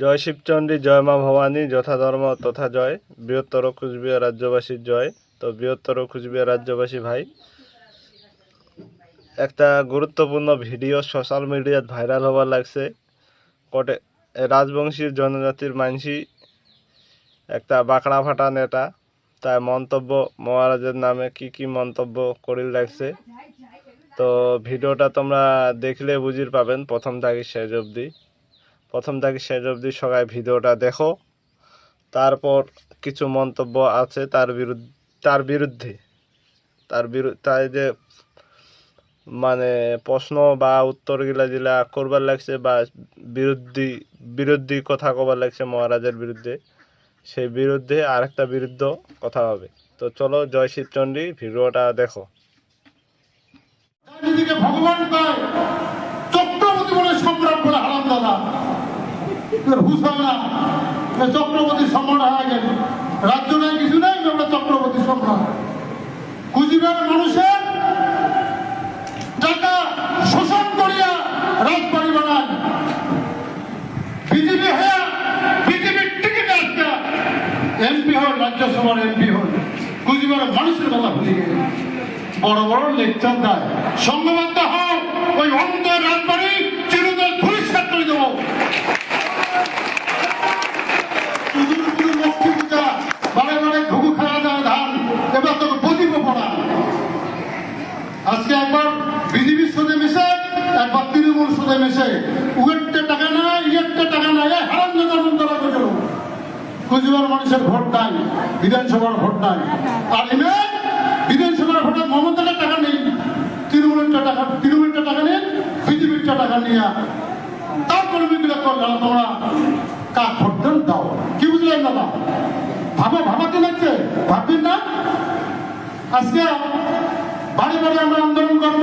জয় শিবচণ্ডী জয় মা ভবানী, যথাধর্ম তথা জয়। বৃহত্তর কুচবিহার রাজ্যবাসীর জয়। তো বৃহত্তর কুচবিহার রাজ্যবাসী ভাই, একটা গুরুত্বপূর্ণ ভিডিও সোশ্যাল মিডিয়াত ভাইরাল হবার লাগছে। কটে, রাজবংশীর জনজাতির মানসি, একটা বাঁকড়া ফাটা নেতা। তার মন্তব্য মহারাজের নামে কি কি মন্তব্য করিল লাগছে। তো ভিডিওটা তোমরা দেখলে বুঝির পাবেন, প্রথম থাকি শেষ অবধি। প্রথম থেকে শেষ অবধি সবাই ভিডিওটা দেখো। তারপর কিছু মন্তব্য আছে তার বিরুদ্ধে তার বিরুদ্ধে তার বিরুদ্ধে তাই যে মানে প্রশ্ন বা উত্তরগুলা যেগুলা করবার লাগছে বা বিরুদ্ধে বিরোধী কথা কবার লাগছে মহারাজের বিরুদ্ধে, সেই বিরুদ্ধে আরেকটা বিরুদ্ধ কথা হবে। তো চলো, জয় শিবচণ্ডী ভিডিওটা দেখো। ভগবান পায় চক্রবর্তী বলে সম্রাট বলে হারাম দাদা এর হুশ চক্রবর্তী সম্রাট হয়ে গেছে রাজ্য নেই, কিছু আমরা চক্রবর্তী সম্রাট। মানুষের টাকা শোষণ করিয়া রাজবাড়ি বিজেপি হয়ে রাজ্যসভার এমপি মানুষের কথা বড় বড় লেকচার দেয়। সংঘবদ্ধ ওই অন্ত রাজবাড়ি। তৃণমূল সাথে মিশে টাকা নাই ইয়েরটা টাকা এই হারাম কুচবিহার মানুষের ভোট নাই, বিধানসভার ভোট নাই। আর এনে বিধানসভার ভোটে টাকা নেই তৃণমূলের টাকা তৃণমূলের টাকা নেই বিজেপির টাকা নিয়ে। বিক্রি করলাম তোমরা, কাক ভোট দেন দাও। কি বুঝলেন দাদা? ভাবো ভাবাতে লাগছে, ভাববেন না? আজকে বাড়ি বাড়ি আমরা আন্দোলন করব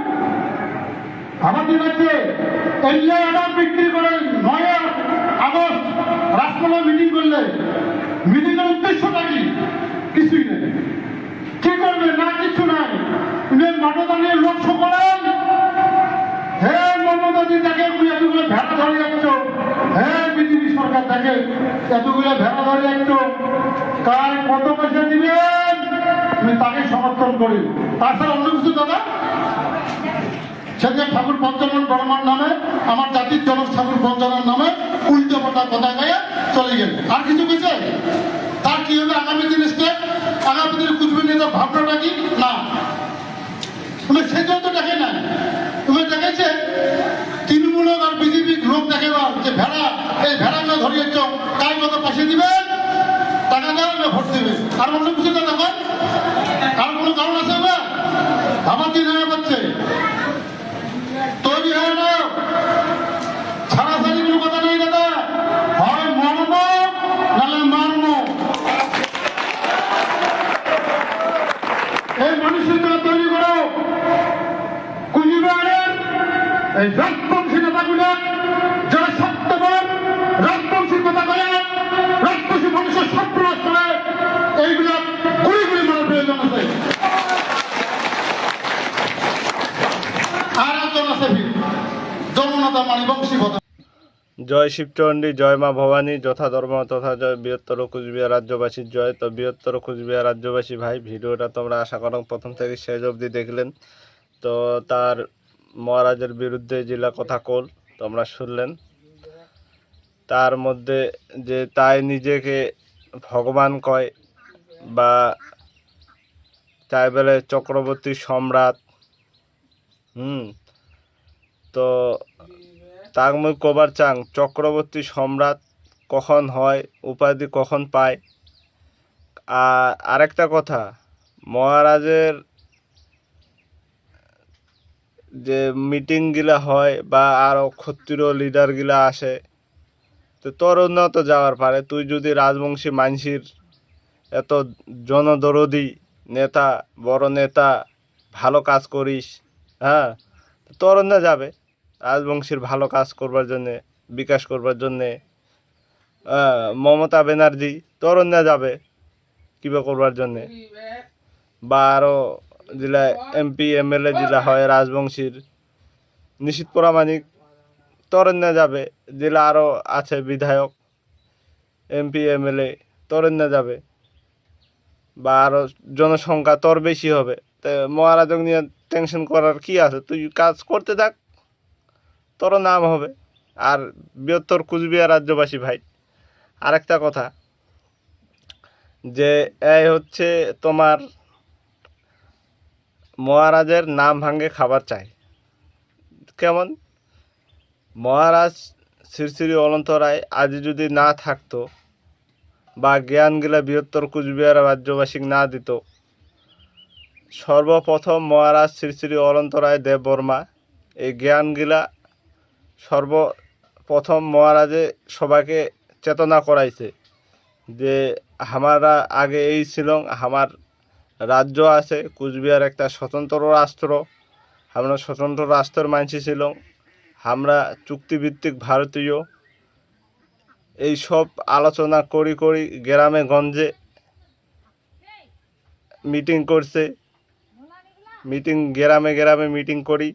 দিন আছে এলিয়া আবার বিক্রি করে নয় আগস্ট রাজপালা মিটিং করলে মিটিংয়ের উদ্দেশ্যটা কি? কিছুই নেই। কি করবে? না কিছু নাই। উনি মাঠে দাঁড়িয়ে লোক করেন হে মমতাদি তাকে এতগুলো ভেড়া ধরে যাচ্ছ, হে বিজেপি সরকার তাকে এতগুলো ভেড়া ধরে যাচ্ছ, কার কত পয়সা দিবেন? আমি তাকে সমর্থন করি। তাছাড়া অন্য কিছু দাদা? সেদিন ঠাকুর পঞ্চানন বর্মার নামে, আমার জাতির জনক ঠাকুর পঞ্চানন নামে উল্টো পাল্টা কথা গায়ে চলে গেল। আর কিছু কিছু? তার কি হবে আগামী দিনে আগামী দিনে কুচবিহার নেতার ভাবনাটা কি? না। তুমি সেটাও তো দেখে না তুমি দেখেছে? তৃণমূল আর বিজেপি লোক দেখেবার যে ভেড়া, এই ভেড়াগুলো ধরিয়েছ কার কত পাশে দিবেন টাকা দেওয়া না ভোট দেবে। আর অন্য কিছু তো দেখো। আর কোনো কারণ আছে না আমার দিন হয়ে পাচ্ছে তৈরি হয় না ছাড়াছাড়ি কোনো কথা নেই দাদা হয় মর্ম নাহলে মারম এই মানুষের জন্য তৈরি করো। কুচবিহারের এই রাজবংশী নেতাগুলো, যারা সত্যবান রাজবংশীর কথা বলে রাজবংশী মানুষের সপ্রাস করে এইগুলো গুলি গুলি মারার প্রয়োজন আছে। আর একজন আছে জন্মনাথা মানি বংশী কথা জয় শিবচণ্ডী, জয় মা ভবানী, যথা ধর্ম তথা জয় বৃহত্তর কুচবিহার রাজ্যবাসীর জয়। তো বৃহত্তর কুচবিহার রাজ্যবাসী ভাই, ভিডিওটা তোমরা আশা করো প্রথম থেকে শেষ অবধি দেখলেন। তো তার মহারাজের বিরুদ্ধে জেলা কথা কল, তোমরা শুনলেন। তার মধ্যে যে তাই নিজেকে ভগবান কয় বা তাই বলে চক্রবর্তী সম্রাট, হুম, তো তাক মুই কবার চাং, চক্রবর্তী সম্রাট কখন হয়, উপাধি কখন পায়? আর আরেকটা কথা, মহারাজের যে মিটিংগুলা হয় বা আরও ক্ষত্রিয় লিডারগুলা আসে, তো তোর উন্নত যাওয়ার পারে। তুই যদি রাজবংশী মানসির এত জনদরদি নেতা, বড় নেতা, ভালো কাজ করিস হ্যাঁ? তোর যাবে। রাজবংশীর ভালো কাজ করবার জন্যে, বিকাশ করবার জন্যে মমতা ব্যানার্জি তোর অন্য যাবে কিবা করবার জন্যে। বা আরও জেলা এমপি, এমএলএ জেলা হয়, রাজবংশীর নিশীত প্রামাণিক তরণ্যা যাবে, জেলা আরও আছে বিধায়ক, এমপি, এমএলএ তরণ্যা যাবে। বা আরও জনসংখ্যা তোর বেশি হবে। তো মহারাজক নিয়ে টেনশন করার কি আছে? তুই কাজ করতে থাক তোরও নাম হবে। আর বৃহত্তর কুচবিহার রাজ্যবাসী ভাই। আরেকটা কথা, যে এই হচ্ছে তোমার মহারাজের নাম ভাঙ্গে খাবার চাই। কেমন? মহারাজ শ্রী শ্রী অনন্ত রায় আজ যদি না থাকতো বা জ্ঞানগুলা বৃহত্তর কুচবিহার রাজ্যবাসীকে না দিত, সর্বপ্রথম মহারাজ শ্রী শ্রী অনন্ত রায় দেববর্মা এই জ্ঞানগুলা সর্বপ্রথম মহারাজে সবাইকে চেতনা করাইছে যে আমারা আগে এই ছিল আমার রাজ্য আছে, কুচবিহার একটা স্বতন্ত্র রাষ্ট্র আমরা স্বতন্ত্র রাষ্ট্রের মানসি ছিল আমরা চুক্তিভিত্তিক ভারতীয়। এই সব আলোচনা করি করি গ্রামে গঞ্জে মিটিং করছে। মিটিং, গ্রামে গ্রামে মিটিং করি।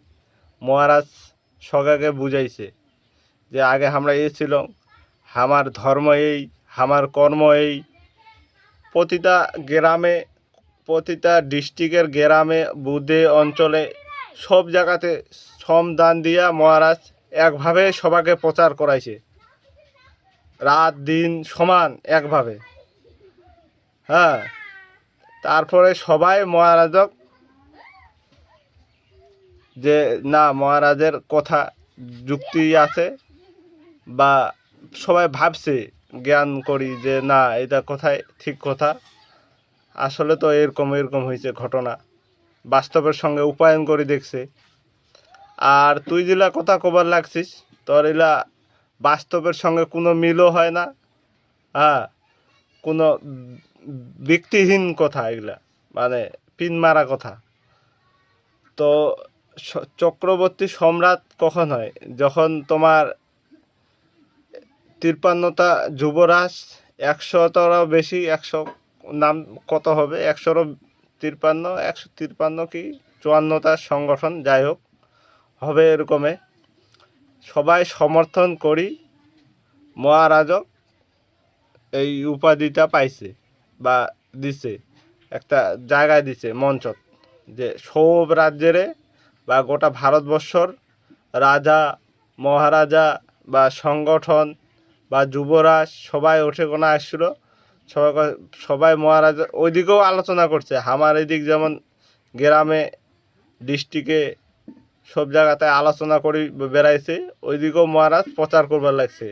মহারাজ সগাকে বুঝাইছে যে আগে আমরা ছিল আমার ধর্ম এই, আমার কর্ম এই। প্রতিটা গ্রামে, প্রতিটা ডিস্ট্রিক্টের গ্রামে বুধে অঞ্চলে সব জায়গাতে শ্রম দান দিয়া মহারাজ একভাবে সবাকে প্রচার করাইছে। রাত, দিন সমান একভাবে। হ্যাঁ তারপরে সবাই মহারাজক যে না, মহারাজের কথা যুক্তি আছে বা সবাই ভাবছে, জ্ঞান করি যে না, এটা কথাই ঠিক কথা। আসলে তো এরকম এরকম হয়েছে ঘটনা। বাস্তবের সঙ্গে উপায়ন করে দেখছে। আর তুই যেলা কথা কবার লাগছিস, তোর এলা বাস্তবের সঙ্গে কোনো মিলও হয় না। হ্যাঁ কোনো ব্যক্তিহীন কথা এগুলা মানে পিন মারা কথা। তো চক্রবর্তী সম্রাট কখন হয়? যখন তোমার তিপ্পান্নটা যুবরাজ একশোটারও বেশি, একশো নাম কত হবে? একশোরও তিপ্পান্ন একশো তিপ্পান্ন কি? চুয়ান্নটা সংগঠন, যাই হোক, হবে এরকমে। সবাই সমর্থন করি মহারাজক এই উপাধিটা পাইছে বা দিছে, একটা জায়গায় দিছে মঞ্চত, যে সব রাজ্যেরে বা গোটা ভারতবর্ষর রাজা, মহারাজা বা সংগঠন বা যুবরাজ সবাই ওঠে কোনো আসছিল সবাই সবাই মহারাজা ওইদিকেও আলোচনা করছে। আমার এদিক যেমন গ্রামে ডিস্ট্রিক্টে সব জায়গাতে আলোচনা করে বেড়াইছে, ওইদিকেও মহারাজ প্রচার করবার লাগছে।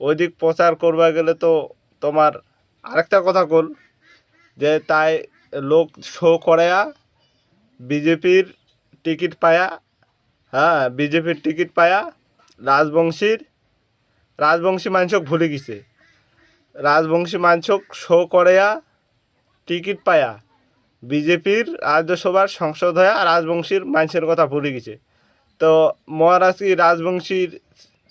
ওইদিক প্রচার করবা গেলে তো তোমার আরেকটা কথা কল, যে তাই লোক শো করেয়া বিজেপির টিকিট পায়া হ্যাঁ বিজেপির টিকিট পায়া, রাজবংশীর, রাজবংশী মানুষক ভুলে গেছে। রাজবংশী মানুষক শো করেয়া, টিকিট পায়া, বিজেপির রাজ্যসভার সংসদ হয়ে রাজবংশীর মানুষের কথা ভুলে গেছে। তো মহারাজ কি রাজবংশীর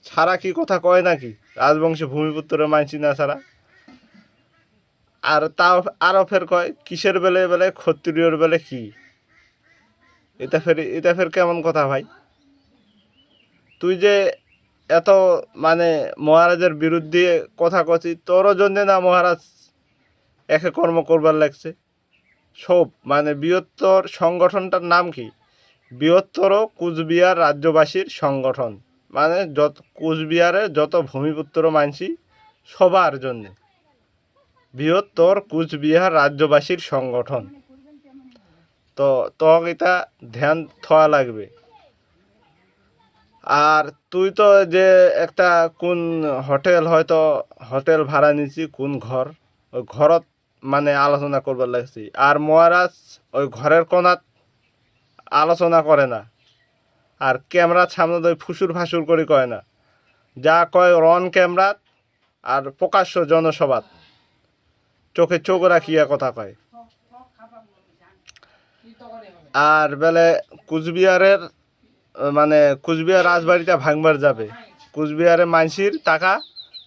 ছাড়া কি কথা কয় নাকি? রাজবংশী ভূমিপুত্রের মানছি না ছাড়া? আর তাও আরও ফের কয়, কিসের বেলে বেলে ক্ষত্রিয়র বেলে কি? এটা ফের এটা ফের কেমন কথা ভাই? তুই যে এত মানে মহারাজের বিরুদ্ধে কথা কছি তোরও জন্যে না মহারাজ একে কর্ম করবার লাগছে? সব মানে বৃহত্তর সংগঠনটার নাম কি? বৃহত্তর কুচবিহার রাজ্যবাসীর সংগঠন। মানে যত কুচবিহারের যত ভূমিপুত্র মানসি সবার জন্যে। বৃহত্তর কুচবিহার রাজ্যবাসীর সংগঠন। তো তক এটা ধ্যান থওয়া লাগবে। আর তুই তো যে একটা কোন হোটেল হয়তো হোটেল ভাড়া নিছি, কোন ঘর, ওই ঘরত মানে আলোচনা করবার লাগছি। আর মহারাজ ওই ঘরের কোনাত আলোচনা করে না। আর ক্যামেরার সামনে ওই ফুসুর ফাসুর করে কয় না। যা কয় রন ক্যামেরাত আর প্রকাশ্য জনসভাত। চোখে চোখ রাখিয়া কথা কয়। আর বেলে কুচবিহারের মানে কুচবিহার রাজবাড়িটা ভাঙবার যাবে। কুচবিহারে মানসির টাকা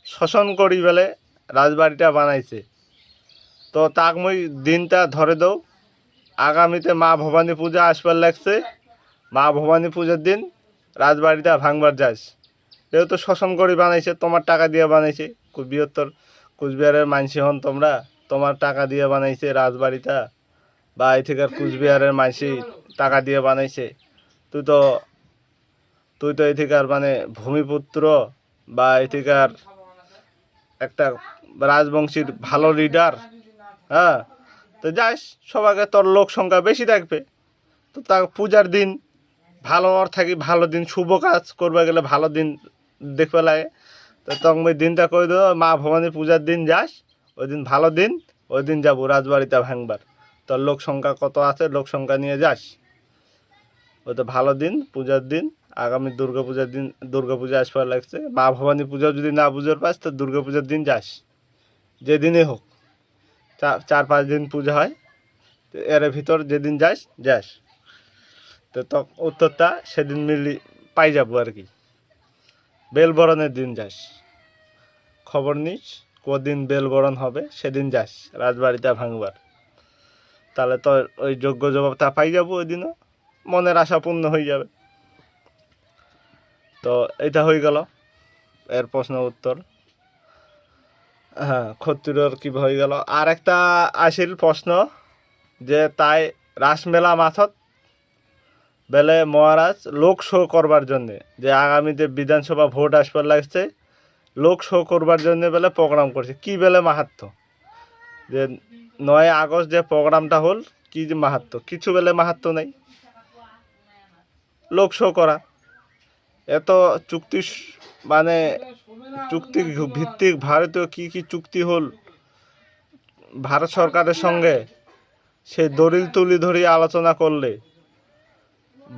শোষণ করি বেলে রাজবাড়িটা বানাইছে। তো তাক মুই দিনটা ধরে দৌ। আগামীতে মা ভবানী পূজা আসবার লাগছে। মা ভবানী পূজার দিন রাজবাড়িটা ভাঙবার যাস। যেহেতু শোষণ করি বানাইছে, তোমার টাকা দিয়ে বানাইছে। বৃহত্তর কুচবিহারের মানসি হন তোমরা, তোমার টাকা দিয়ে বানাইছে রাজবাড়িটা। বা এই থেকে কুচবিহারের মানসি টাকা দিয়ে বানাইছে। তুই তো তুই তো এই থেকার মানে ভূমিপুত্র বা এই থেকার একটা রাজবংশীর ভালো লিডার হ্যাঁ? তো যাস, সবাইকে তোর লোক সংখ্যা বেশি থাকবে। তো তা পূজার দিন ভালো অর থাকি, ভালো দিন, শুভ কাজ করবে গেলে ভালো দিন দেখবে লাগে। তো তখন ওই দিনটা করে দেবো মা ভবানী পূজার দিন যাস, ওই দিন ভালো দিন, ওই দিন যাব রাজবাড়িতে ভাঙবার। তোর লোক সংখ্যা কত আছে, লোক সংখ্যা নিয়ে যাস। ওই তো ভালো দিন, পূজার দিন, আগামী দুর্গা পূজার দিন, দুর্গা পূজা আসবার লাগছে। মা ভবানী পূজা যদি না পুজোর পাস, তো দুর্গা পূজার দিন যাস। যেদিনই হোক চার পাঁচ দিন পূজা হয়, তো এর ভিতর যেদিন যাস যাস। তো তো উত্তরটা সেদিন মিলি, পাই যাব আর কি। বেলবরণের দিন যাস। খবর নিস, কদিন বেলবরণ হবে, সেদিন যাস, রাজবাড়িটা ভাঙবার। তাহলে তো ওই যোগ্য জবাবটা পাই যাব ওই দিনও মনের আশা পূর্ণ হয়ে যাবে। তো এটা হয়ে গেল এর প্রশ্ন উত্তর। হ্যাঁ ক্ষত্রিয়র কি হয়ে গেল? আর একটা আসিল প্রশ্ন যে তাই রাসমেলা মাথত বেলে মহারাজ লোক শো করবার জন্যে, যে আগামীতে বিধানসভা ভোট আসবার লাগছে, লোক শো করবার জন্যে বেলে প্রোগ্রাম করছে। কি বেলে মাহাত্ম যে নয় আগস্ট যে প্রোগ্রামটা হল, কি যে মাহাত্ম? কিছু বেলে মাহাত্ম নেই। লোক শো করা। এত চুক্তি মানে চুক্তি ভিত্তিক ভারতীয় কি কি চুক্তি হল? ভারত সরকারের সঙ্গে সে দলিল তুলি ধরি আলোচনা করলে,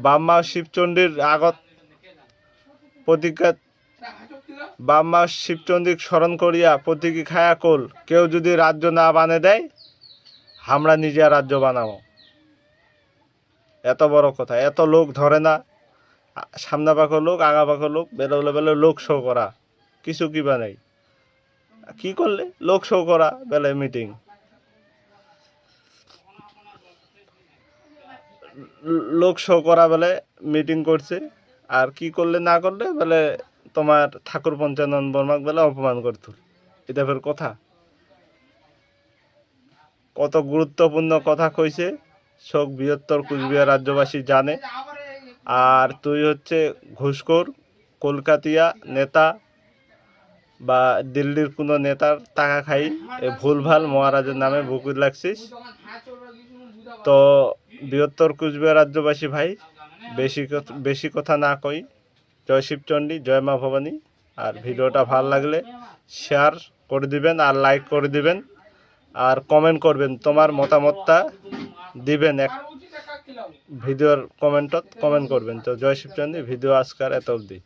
বাম্মা শিবচণ্ডীর আগত প্রতিজ্ঞা বাম্মা শিবচন্দ্রিক স্মরণ করিয়া প্রতীকী খায়া কল, কেউ যদি রাজ্য না বানে দেয় আমরা নিজে রাজ্য বানাবো। এত বড় কথা, এত লোক ধরে না সামনা পাখো লোক আগা পাখো লোক বেরোলে বেলে লোক শো করা, কিছু কিবা নেই। কি করলে? লোক শো করা বেলে মিটিং। লোক শো করা বেলে মিটিং করছে, আর কি করলে না করলে বেলে তোমার ঠাকুর পঞ্চানন বর্মাক বেলে অপমান করতো এটা ফের কথা। কত গুরুত্বপূর্ণ কথা কইছে। শোক বৃহত্তর কুচবিহার রাজ্যবাসী জানে। আর তুই হচ্ছে ঘুষখোর, কলকাতিয়া নেতা বা দিল্লির কোনো নেতার টাকা খাই, এ ভুলভাল মহারাজের নামে বুকুর লাগছিস তো বৃহত্তর কুচবিহার রাজ্যবাসী ভাই, বেশি বেশি কথা না কই। জয় শিবচণ্ডী জয় মা ভবানী। আর ভিডিওটা ভালো লাগলে শেয়ার করে দিবেন আর লাইক করে দিবেন। আর কমেন্ট করবেন, তোমার মতামতটা দিবেন এক ভিডিওর কমেন্টত কমেন্ট করবেন। তো জয় শিবচন্ডী, ভিডিও আজকার এত অবধি।